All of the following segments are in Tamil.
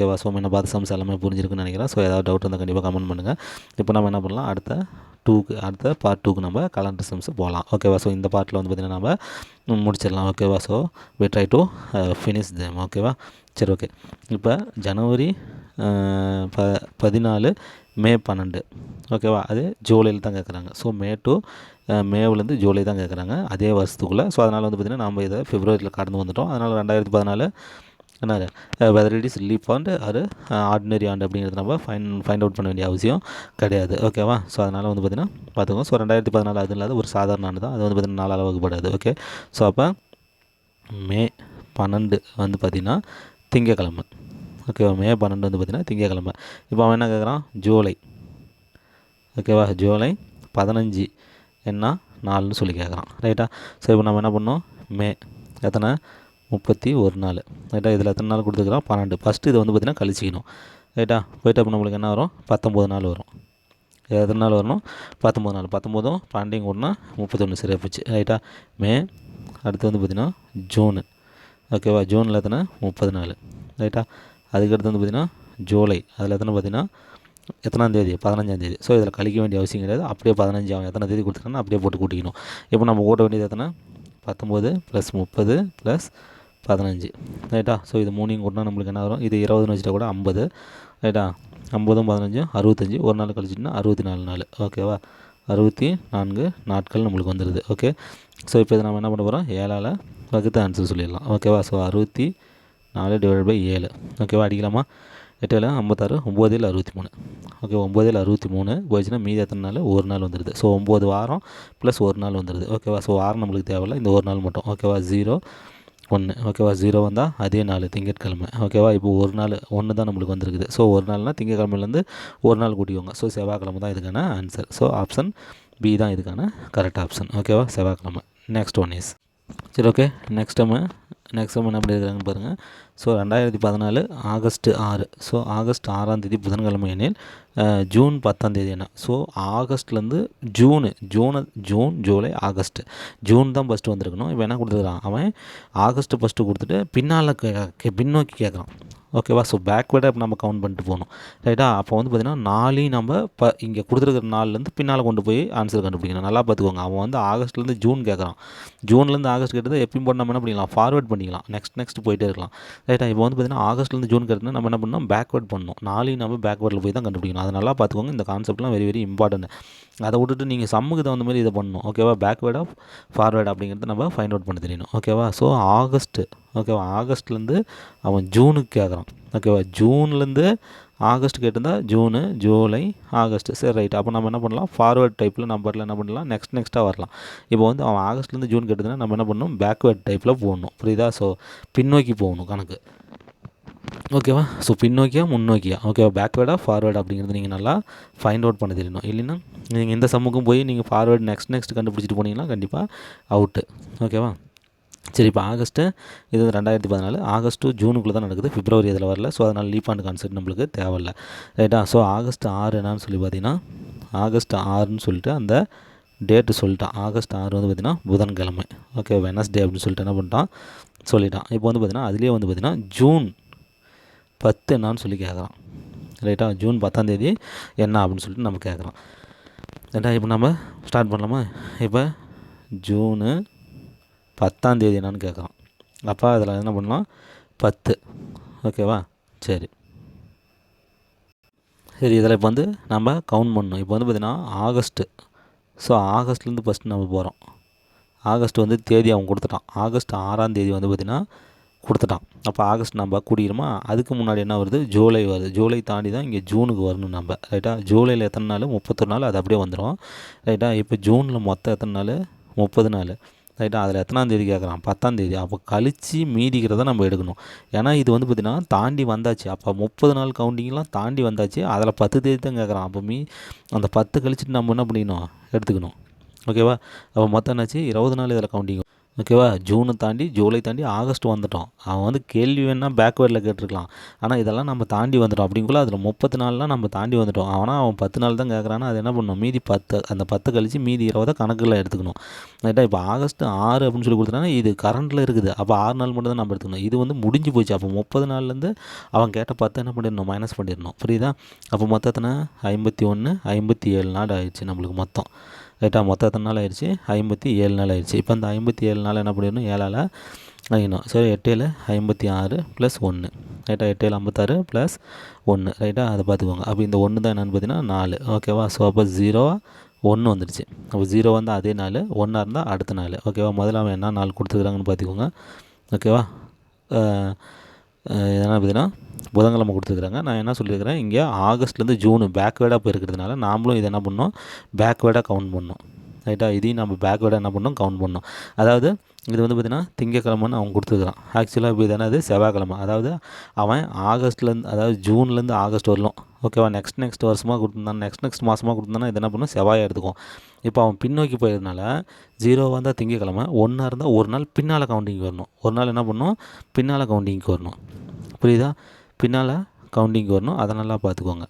ஓகேவா? ஸோ என்ன பார்த்து சம்ஸ் எல்லாமே புரிஞ்சிருக்குன்னு நினைக்கிறேன். ஸோ ஏதாவது டவுட் இருந்தால் கண்டிப்பாக கமெண்ட் பண்ணுங்கள் இப்போ நம்ம என்ன பண்ணலாம்? அடுத்த டூக்கு அடுத்த பார்ட் டூக்கு நம்ம கலண்டர் சம்ஸ் போகலாம். ஓகேவா ஸோ இந்த பார்ட்டில் வந்து பார்த்திங்கன்னா நம்ம முடிச்சிடலாம். ஓகேவா so we try to finish them ஓகேவா சரி ஓகே இப்போ ஜனவரி uh, ப பதினாலு மே பன்னெண்டு. ஓகேவா அது ஜூலையில் தான் கேட்குறாங்க ஸோ மே டு uh, மேவிலேருந்து ஜூலை தான் கேட்குறாங்க அதே வருஷத்துக்குள்ளே. ஸோ அதனால் வந்து பார்த்திங்கன்னா நம்ம இதை ஃபிப்ரவரியில் கடந்து வந்துட்டோம். அதனால் ரெண்டாயிரத்தி பதினாலு என்ன வெதர் இட் இஸ் லீப் ஆண்டு அது ஆர்டினரி ஆண்டு அப்படிங்கிறது நம்ம ஃபைன் ஃபைண்ட் அவுட் பண்ண வேண்டிய அவசியம் கிடையாது. ஓகேவா ஸோ அதனால் வந்து பார்த்திங்கன்னா பார்த்துக்கோங்க ஸோ ரெண்டாயிரத்தி பதினாலு அது இல்லாத ஒரு சாதாரண ஆண்டு தான். அது வந்து பார்த்திங்கன்னா நாலால் வகுப்படாது. ஓகே ஸோ அப்போ மே பன்னெண்டு வந்து பார்த்திங்கன்னா திங்கக்கிழமை. ஓகேவா மே பன்னெண்டு வந்து பார்த்திங்கன்னா திங்கக்கிழமை. இப்போ அவன் என்ன கேட்குறான்? ஜூலை. ஓகேவா ஜூலை பதினஞ்சு. என்ன நாலுன்னு சொல்லி கேட்குறான். ரைட்டா ஸோ இப்போ நம்ம என்ன பண்ணோம் மே. எத்தனை? முப்பத்தி ஒரு நாள். ரைட்டா? இதில் எத்தனை நாள் கொடுத்துக்கலாம் பன்னெண்டு. ஃபஸ்ட்டு இதை வந்து பார்த்திங்கன்னா கழிச்சிக்கணும். ரைட்டா? போயிட்டு அப்போ நம்மளுக்கு என்ன வரும்? பத்தொம்போது நாள் வரும். எத்தனை நாள் வரணும்? பத்தொம்போது நாள். பத்தொம்போதும் பன்னெண்டையும் கூடனா முப்பத்தொன்று சரியாக போச்சு ரைட்டா? மே அடுத்து வந்து பார்த்திங்கன்னா ஜூனு. ஓகேவா ஜூனில் எத்தனை? முப்பது நாள். ரைட்டா? அதுக்கடுத்து வந்து பார்த்திங்கன்னா ஜூலை. அதில் எத்தனை பார்த்திங்கன்னா? எத்தனாம் தேதி? பதினஞ்சாம் தேதி. ஸோ இதில் கழிக்க வேண்டிய அவசியம் கிடையாது. அப்படியே பதினஞ்சு ஆகும். எத்தனை தேதி கொடுத்துருக்கானோ அப்படியே போட்டு கூட்டிக்கணும். இப்போ நம்ம ஓட்ட வேண்டியது எத்தனை? பத்தொம்போது ப்ளஸ் முப்பது ப்ளஸ் பதினஞ்சு. ரைட்டா? ஸோ இது மூணையும் கூட்டினா நம்மளுக்கு என்ன வரும்? இது இருபதுன்னு வச்சுட்டா கூட ஐம்பது. ரைட்டா? ஐம்பதும் பதினஞ்சும் அறுபத்தஞ்சு. ஒரு நாள் கழிச்சுட்டுனா அறுபத்தி நாலு. நாள் ஓகேவா அறுபத்தி நான்கு நாட்கள் நம்மளுக்கு வந்துடுது ஓகே ஸோ இப்போ இதை நம்ம என்ன பண்ண போகிறோம் ஏழால் வகுத்து ஆன்சர் சொல்லிடலாம். ஓகேவா ஸோ அறுபத்தி நாலு டிவைட் பை ஏழு. ஓகேவா அடிக்கலாமா? எட்டில் ஐம்பத்தாறு ஒம்போதில் அறுபத்தி மூணு ஓகே ஒம்போதில் அறுபத்தி மூணு போயிடுச்சுன்னா மீதி எத்தனை நாள்? ஒரு நாள் வந்துடுது ஸோ ஒம்பது வாரம் ப்ளஸ் ஒரு நாள் வந்துடுது ஓகேவா ஸோ வாரம் நம்மளுக்கு தேவையில்ல. இந்த ஒரு நாள் மட்டும். ஓகேவா ஜீரோ ஒன்று ஓகேவா ஜீரோ வந்தால் அதே நாள் திங்கட்கிழமை ஓகேவா இப்போ ஒரு நாள் ஒன்று தான் நம்மளுக்கு வந்திருக்குது. ஸோ ஒரு நாள்னால் திங்கட்கிழமையிலேருந்து ஒரு நாள் கூட்டிக்கோங்க ஸோ செவ்வாய்க்கிழமை தான் இதுக்கான ஆன்சர் ஸோ ஆப்ஷன் பி தான் இதுக்கான கரெக்ட் ஆப்ஷன் ஓகேவா செவ்வாய்க்கிழமை. நெக்ஸ்ட் ஒன் இஸ் சரி okay next time next time என்ன பண்ணியிருக்காங்கன்னு பாருங்கள் ஸோ ரெண்டாயிரத்தி பதினாலு ஆகஸ்ட் ஆறு. ஸோ ஆகஸ்ட் ஆறாம் தேதி புதன்கிழமை எனில் ஜூன் பத்தாம் தேதி என்ன? So ஆகஸ்ட்லேருந்து June June June July August. June தான் ஃபஸ்ட்டு வந்திருக்கணும். இப்போ என்ன கொடுத்துருக்கான் அவன் ஆகஸ்ட்டு ஃபஸ்ட்டு கொடுத்துட்டு பின்னால் கே பின்னோக்கி கேட்குறான் ஓகேவா ஸோ பேக்வேர்டாக நம்ம கவுண்ட் பண்ணிட்டு போகணும். ரைட்டா அப்போ வந்து பார்த்திங்கன்னா நாளையும் நம்ம இப்போ இங்கே கொடுத்துருக்கிற நாள்லேருந்து பின்னால் கொண்டு போய் ஆன்சர் கண்டுபிடிக்கணும். நல்லா பார்த்துக்கோங்க அவன் வந்து ஆகஸ்ட்லேருந்து ஜூன் கேட்குறான் ஜூன்லேருந்து ஆகஸ்ட் கேட்டது எப்பயும் போட்டு நம்ம என்ன பண்ணிக்கலாம் ஃபார்வர்ட் பண்ணிக்கலாம். நெக்ஸ்ட் நெக்ஸ்ட் போயிட்டே இருக்கலாம். ரைட்டா இப்போ வந்து பார்த்திங்கன்னா ஆகஸ்ட்லேருந்து ஜூன் கேட்டதுனா நம்ம என்ன பண்ணணும்? பேக்வேர்ட் பண்ணணும். நாளையும் நம்ம பேக்வேர்டில் போய் தான் கண்டுபிடிக்கணும். அதை நல்லா பார்த்துக்கோங்க இந்த கான்செப்ட்லாம் வெரி வெரி இம்பார்ட்டன்ட் அதை விட்டுட்டு நீங்கள் சம்முக்கு தகுந்த மாதிரி இதை பண்ணணும். ஓகேவா பேக்வேர்டாக ஆஃப் அப்படிங்கிறத நம்ம ஃபைண்ட் அவுட் பண்ண தெரியணும். ஓகேவா ஸோ ஆகஸ்ட்டு ஓகேவா? ஆகஸ்ட்லேருந்து அவன் ஜூனுக்கு கேட்குறான் ஓகேவா? ஜூன்லேருந்து ஆகஸ்ட் கேட்டிருந்தா ஜூனு ஜூலை ஆகஸ்ட். சரி ரைட் அப்போ நம்ம என்ன பண்ணலாம்? ஃபார்வர்ட் டைப்பில் நம்பரில் என்ன பண்ணலாம்? நெக்ஸ்ட் நெக்ஸ்ட்டாக வரலாம். இப்போ வந்து அவன் ஆகஸ்ட்லேருந்து ஜூன் கேட்டதுன்னா நம்ம என்ன பண்ணணும்? பேக்வேர்ட் டைப்பில் போகணும் புரியுதா? ஸோ பின்னோக்கி போகணும் கணக்கு. ஓகேவா? ஸோ பின்னோக்கியா முன்னோக்கியா? ஓகேவா? பேக்வேர்டா ஃபார்வேர்டு அப்படிங்கிறது நீங்கள் நல்லா ஃபைண்ட் அவுட் பண்ண தெரியணும் இல்லைன்னா நீங்கள் இந்த சம்முக்கும் போய் நீங்கள் ஃபார்வேர்டு நெக்ஸ்ட் நெக்ஸ்ட் கண்டுபிடிச்சிட்டு போனீங்கன்னா கண்டிப்பாக அவுட்டு ஓகேவா? சரி இப்போ ஆகஸ்ட்டு இது வந்து ரெண்டாயிரத்தி பதினாலு. ஆகஸ்ட் ஜூனுக்குள்ளே தான் நடக்குது. பிப்ரவரி இதில் வரல. ஸோ அதனால் லீப் ஆண்டு கான்செப்ட் நம்மளுக்கு தேவையில்ல. ரைட்டா ஸோ ஆகஸ்ட் ஆறு என்னன்னு சொல்லி பார்த்தீங்கன்னா ஆகஸ்ட் ஆறுன்னு சொல்லிட்டு அந்த டேட்டு சொல்லிட்டான். ஆகஸ்ட் ஆறு வந்து பார்த்திங்கன்னா புதன்கிழமை. ஓகே வெனஸ்டே அப்படின்னு சொல்லிட்டு என்ன பண்ணிட்டான்? சொல்லிட்டான். இப்போ வந்து பார்த்திங்கன்னா அதுலேயே வந்து பார்த்திங்கன்னா ஜூன் பத்து என்னான்னு சொல்லி கேட்குறான். ரைட்டா ஜூன் பத்தாந்தேதி என்ன அப்படின்னு சொல்லிட்டு நம்ம கேட்குறோம் ரைட்டா இப்போ நம்ம ஸ்டார்ட் பண்ணலாமா? இப்போ ஜூனு பத்தாந்தேதி என்னன்னு கேட்குறான். அப்போ அதில் என்ன பண்ணலாம்? பத்து. ஓகேவா? சரி. சரி இதில் இப்போ வந்து நம்ம கவுண்ட் பண்ணணும். இப்போ வந்து பார்த்திங்கன்னா ஆகஸ்ட்டு ஸோ ஆகஸ்ட்லேருந்து ஃபஸ்ட்டு நம்ம போகிறோம். ஆகஸ்ட் வந்து தேதி அவன் கொடுத்துட்டான். ஆகஸ்ட் ஆறாம் தேதி வந்து பார்த்திங்கன்னா கொடுத்துட்டான். அப்போ ஆகஸ்ட் நம்ம கூடிக்கிறோமா அதுக்கு முன்னாடி என்ன வருது? ஜூலை வருது. ஜூலை தாண்டி தான் இங்கே ஜூனுக்கு வரணும் நம்ம. ரைட்டா ஜூலையில் எத்தனை நாள்? முப்பத்தொரு நாள். அது அப்படியே வந்துடும். ரைட்டா இப்போ ஜூனில் மொத்தம் எத்தனை நாள்? முப்பது நாள். ரைட்டா? அதில் எத்தனாந்தேதி கேட்குறான்? பத்தாந்தேதி அப்போ கழித்து மீதிக்கிறத நம்ம எடுக்கணும். ஏன்னா இது வந்து பார்த்திங்கன்னா தாண்டி வந்தாச்சு. அப்போ முப்பது நாள் கவுண்டிங்லாம் தாண்டி வந்தாச்சு. அதில் பத்து தேதி தான் கேட்குறான். அப்போ மீ அந்த பத்து கழிச்சிட்டு நம்ம என்ன பண்ணிக்கணும்? எடுத்துக்கணும். ஓகேவா? அப்போ மொத்தம் என்னாச்சு? இருபது நாள் இதில் கவுண்டிங் ஓகேவா ஜூனை தாண்டி ஜூலை தாண்டி ஆகஸ்ட் வந்துட்டோம். அவன் வந்து கேள்வி வேணால் பேக்வேர்டில் கேட்டிருக்கலாம். ஆனால் இதெல்லாம் நம்ம தாண்டி வந்துட்டோம். அப்படிங்குள்ள அதில் முப்பத்து நாள்லாம் நம்ம தாண்டி வந்துட்டோம். ஆனால் அவன் பத்து நாள் தான் கேட்குறான்னா அது என்ன பண்ணணும் மீதி பத்து அந்த பத்து கழிச்சு மீதி இருபதை கணக்கில் எடுத்துக்கணும். ரைட்டாக இப்போ ஆகஸ்ட் ஆறு அப்படின்னு சொல்லி கொடுத்துட்டாங்கன்னா இது கரண்டில் இருக்குது. அப்போ ஆறு நாள் மட்டும் தான் நம்ம எடுத்துக்கணும். இது வந்து முடிஞ்சு போச்சு. அப்போ முப்பது நாள்லேருந்து அவன் கேட்ட பத்து என்ன பண்ணிடணும்? மைனஸ் பண்ணிடணும். புரியுதா? அப்போ மொத்தத்தினா ஐம்பத்தி ஒன்று ஐம்பத்தி ஏழு நாள் ஆயிடுச்சு நம்மளுக்கு மொத்தம். ரைட்டாக மொத்தம் எத்தனை நாள் ஆயிடுச்சு? ஐம்பத்தி ஏழு நாள் ஆயிடுச்சு. இப்போ அந்த ஐம்பத்தி ஏழு நாள் என்ன பண்ணிடணும்? ஏழால் அழிக்கணும் சரி எட்டேழு ஐம்பத்தி ஆறு ப்ளஸ் ஒன்று ரைட்டாக எட்டேழு ஐம்பத்தாறு ப்ளஸ் ஒன்று ரைட்டாக அதை பார்த்துக்கோங்க. அப்போ இந்த ஒன்று தான் என்னென்னு பார்த்தீங்கன்னா நாலு. ஓகேவா ஸோ அப்போ ஜீரோ ஒன்று வந்துடுச்சு. அப்போ ஜீரோ வந்தால் அதே நாள் ஒன்றா இருந்தால் அடுத்த நாள் ஓகேவா முதல்ல அவன் என்ன நாள் கொடுத்துருக்குறாங்கன்னு பார்த்துக்கோங்க. ஓகேவா என்ன பார்த்தீங்கன்னா புதன்கிழமை கொடுத்துருக்குறாங்க. நான் என்ன சொல்லியிருக்கிறேன்? இங்கே ஆகஸ்ட்லேருந்து ஜூனு பேக்வேர்டாக போயிருக்கிறதுனால நாமளும் இதை என்ன பண்ணோம் பேக்வேர்டாக கவுண்ட் பண்ணோம் ரைட்டாக இதையும் நம்ம பேக்வேர்டாக என்ன பண்ணோம் கவுண்ட் பண்ணோம் அதாவது இது வந்து பார்த்திங்கன்னா திங்கக்கிழமைன்னு அவன் கொடுத்துருக்குறான். ஆக்சுவலாக இப்போ இது என்னது? செவ்வாய்க்கிழமை. அதாவது அவன் ஆகஸ்ட்லேருந்து அதாவது ஜூன்லேருந்து ஆகஸ்ட் வரலாம். ஓகேவா நெக்ஸ்ட் நெக்ஸ்ட் வருஷமாக கொடுத்துருந்தான். நெக்ஸ்ட் நெக்ஸ்ட் மாதமாக கொடுத்துருந்தானா இது என்ன பண்ணும்? செவ்வாயை எடுத்துக்கும். இப்போ அவன் பின்னோக்கி போயிருந்தனால ஜீரோவாக இருந்தால் திங்கக்கிழமை ஒன்றா இருந்தால் ஒரு நாள் பின்னால் கவுண்டிங் வரணும். ஒரு நாள் என்ன பண்ணணும் பின்னால் கவுண்டிங்க்கு வரணும். புரியுதா? பின்னால் கவுண்டிங்க்கு வரணும். அதை நல்லா பார்த்துக்கோங்க.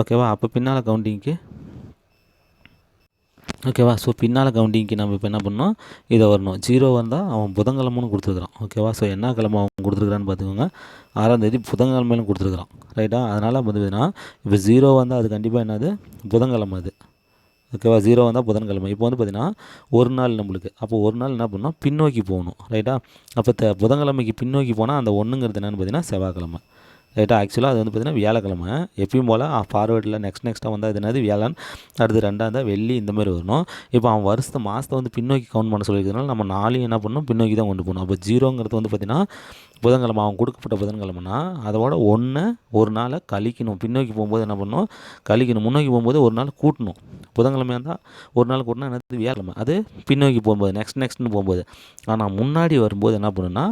ஓகேவா அப்போ பின்னால் கவுண்டிங்க்கு ஓகேவா ஸோ பின்னால் கவுண்டிங்க்கு நம்ம இப்போ என்ன பண்ணோம் இதை வரணும். ஜீரோ வந்தால் அவன் புதன்கிழமனு கொடுத்துருக்குறான். ஓகேவா ஸோ என்ன கிழமை அவன் கொடுத்துருக்குறான்னு பார்த்துக்கோங்க. ஆறாம் தேதி புதன்கிழமையிலும் கொடுத்துருக்குறான். ரைட்டா அதனால் வந்து இப்போ ஜீரோ வந்தால் அது கண்டிப்பாக என்னது? புதன்கிழமை அது. ஓகேவா? ஜீரோ வந்தால் புதன்கிழமை. இப்போ வந்து பார்த்திங்கன்னா ஒரு நாள் நம்மளுக்கு. அப்போ ஒரு நாள் என்ன பண்ணணும்? பின்னோக்கி போகணும். ரைட்டா அப்போ த புதன்கிழமைக்கு பின்னோக்கி போனால் அந்த ஒன்றுங்கிறது என்னென்னு பார்த்தீங்கன்னா செவ்வாய்க்கிழமை. ரைட்டா ஆக்சுவலாக அது வந்து பார்த்திங்கன்னா வியாழக்கிழமை. எப்பயும் போல் ஃபார்வேர்டில் நெக்ஸ்ட் நெக்ஸ்ட்டாக வந்தால் அது என்னது? வியாழன். அடுத்து ரெண்டாக வெள்ளி இந்த மாதிரி வரணும். இப்போ அவன் வருஷத்தை மாதத்தை வந்து பின்னோக்கி கவுண்ட் பண்ண சொல்லியிருக்கிறதுனால நம்ம நாளையும் என்ன பண்ணணும்? பின்னோக்கி தான் கொண்டு போகணும். அப்போ ஜீரோங்கிறது வந்து பார்த்திங்கன்னா புதன்கிழமை அவன் கொடுக்கப்பட்ட புதன்கிழமைனா அதோட ஒன்று ஒரு நாளை கழிக்கணும். பின்னோக்கி போகும்போது என்ன பண்ணணும்? கழிக்கணும். முன்னோக்கி போகும்போது ஒரு நாள் கூட்டணும். புதன்கிழமையாக இருந்தால் ஒரு நாள் கூட்டினா என்னது? வியாழமை அது பின்னோக்கி போகும்போது நெக்ஸ்ட் நெக்ஸ்ட்னு போகும்போது. ஆனால் முன்னாடி வரும்போது என்ன பண்ணுன்னா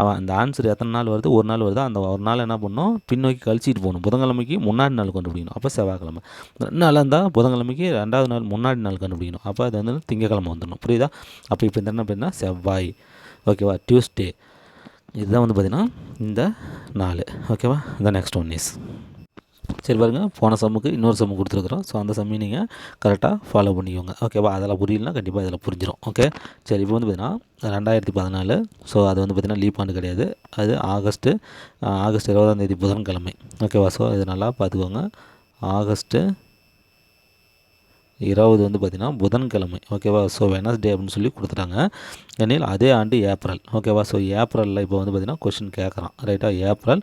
அவன் அந்த ஆன்சர் எத்தனை நாள் வருது? ஒரு நாள் வருது? அந்த ஒரு நாள் என்ன பண்ணணும்? பின்னோக்கி கழிச்சிட்டு போகணும். புதன்கிழமைக்கு முன்னாடி நாள் கண்டுபிடிக்கணும். அப்போ செவ்வாய்க்கிழமை. ரெண்டு நாள் இருந்தால் புதன்கிழமைக்கு ரெண்டாவது நாள் முன்னாடி நாள் கண்டுபிடிக்கணும். அப்போ அது வந்து திங்கக்கிழமை வந்துடணும். புரியுதா? அப்போ இப்போ இந்த என்ன பண்ணால் செவ்வாய். ஓகேவா? டியூஸ்டே இதுதான் வந்து பார்த்திங்கன்னா இந்த நாலு. ஓகேவா இந்த நெக்ஸ்ட் ஒன் இஸ் சரி பாருங்கள் போன சம்முக்கு இன்னொரு சம்மு கொடுத்துருக்குறோம். ஸோ அந்த சம்மையும் நீங்கள் கரெக்டாக ஃபாலோ பண்ணிக்கோங்க. ஓகேவா அதெல்லாம் புரியலனா கண்டிப்பாக அதில் புரிஞ்சிடும் ஓகே சரி இப்போ வந்து பார்த்திங்கன்னா ரெண்டாயிரத்தி பதினாலு. ஸோ அது வந்து பார்த்திங்கன்னா லீப் ஆண்டு கிடையாது. அது ஆகஸ்ட்டு ஆகஸ்ட் இருபதாம் தேதி புதன்கிழமை. ஓகேவா ஸோ இது நல்லா பார்த்துக்கோங்க. ஆகஸ்ட்டு இருபது வந்து பார்த்திங்கன்னா புதன்கிழமை ஓகேவா ஸோ வெனஸ்டே அப்படின்னு சொல்லி கொடுத்துட்டாங்க. எனில் அதே ஆண்டு ஏப்ரல் ஓகேவா ஸோ ஏப்ரலில் இப்போ வந்து பார்த்திங்கன்னா கொஷின் கேட்குறான். ரைட்டாக ஏப்ரல்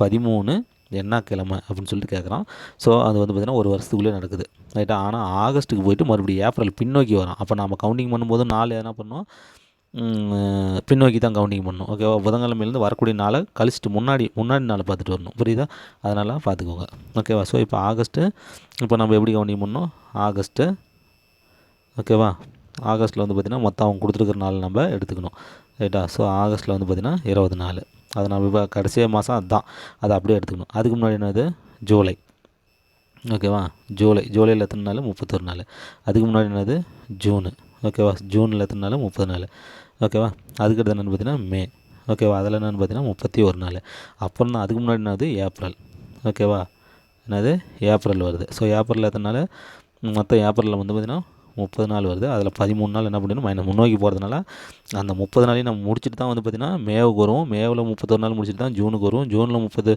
பதிமூணு என்ன கிழமை அப்படின்னு சொல்லிட்டு கேட்குறான். ஸோ அது வந்து பார்த்திங்கன்னா ஒரு வருஷத்துக்குள்ளே நடக்குது. ரைட்டாக ஆனால் ஆகஸ்ட்டுக்கு போயிட்டு மறுபடியும் ஏப்ரல் பின்னோக்கி வரோம் அப்போ நம்ம கவுண்டிங் பண்ணும்போது நாலு என்ன பண்ணோம் பின்னோக்கி தான் கவுண்டிங் பண்ணணும். ஓகேவா புதன்கிழமையிலேருந்து வரக்கூடிய நாளை கழிச்சிட்டு முன்னாடி முன்னாடி நாளை பார்த்துட்டு வரணும். புரியுதா? அதனால் பார்த்துக்கோங்க. ஓகேவா ஸோ இப்போ ஆகஸ்ட்டு இப்போ நம்ம எப்படி கவுண்டிங் பண்ணோம் ஆகஸ்ட்டு ஓகேவா ஆகஸ்ட்டில் வந்து பார்த்திங்கன்னா மொத்தம் அவங்க கொடுத்துருக்குற நாள் நம்ம எடுத்துக்கணும். ரைட்டா ஸோ ஆகஸ்ட்டில் வந்து பார்த்திங்கன்னா இருபது நாள். அது நம்ம இப்போ கடைசியாக மாதம் அதுதான் அதை அப்படியே எடுத்துக்கணும். அதுக்கு முன்னாடி என்னது? ஜூலை. ஓகேவா ஜூலை. ஜூலையில் எத்தனை நாள்? முப்பத்தொரு நாள். அதுக்கு முன்னாடி என்னது? ஜூனு. ஓகேவா? ஜூனில் எத்தனை நாள்? முப்பது நாள். ஓகேவா? அதுக்கடுத்து என்னென்னு பார்த்தீங்கன்னா மே. ஓகேவா? அதில் என்னென்னு பார்த்தீங்கன்னா முப்பத்தி ஒரு நாள். அப்புறம் தான் அதுக்கு முன்னாடி என்னது? ஏப்ரல். ஓகேவா? என்னது? ஏப்ரல் வருது. ஸோ ஏப்ரல் எத்தனை நாள்? மொத்தம் ஏப்ரலில் வந்து பார்த்திங்கன்னா முப்பது நாள் வருது. அதில் பதிமூணு நாள் என்ன பண்ணணும் மைனஸ் முன்னோக்கி போகிறதுனால அந்த முப்பது நாளையும் நம்ம முடிச்சுட்டு தான் வந்து பார்த்திங்கன்னா மேவுக்கு வருவோம். மேவில் முப்பத்தொரு நாள் முடிச்சுட்டு தான் ஜூனுக்கு வருவோம். ஜூனில் முப்பது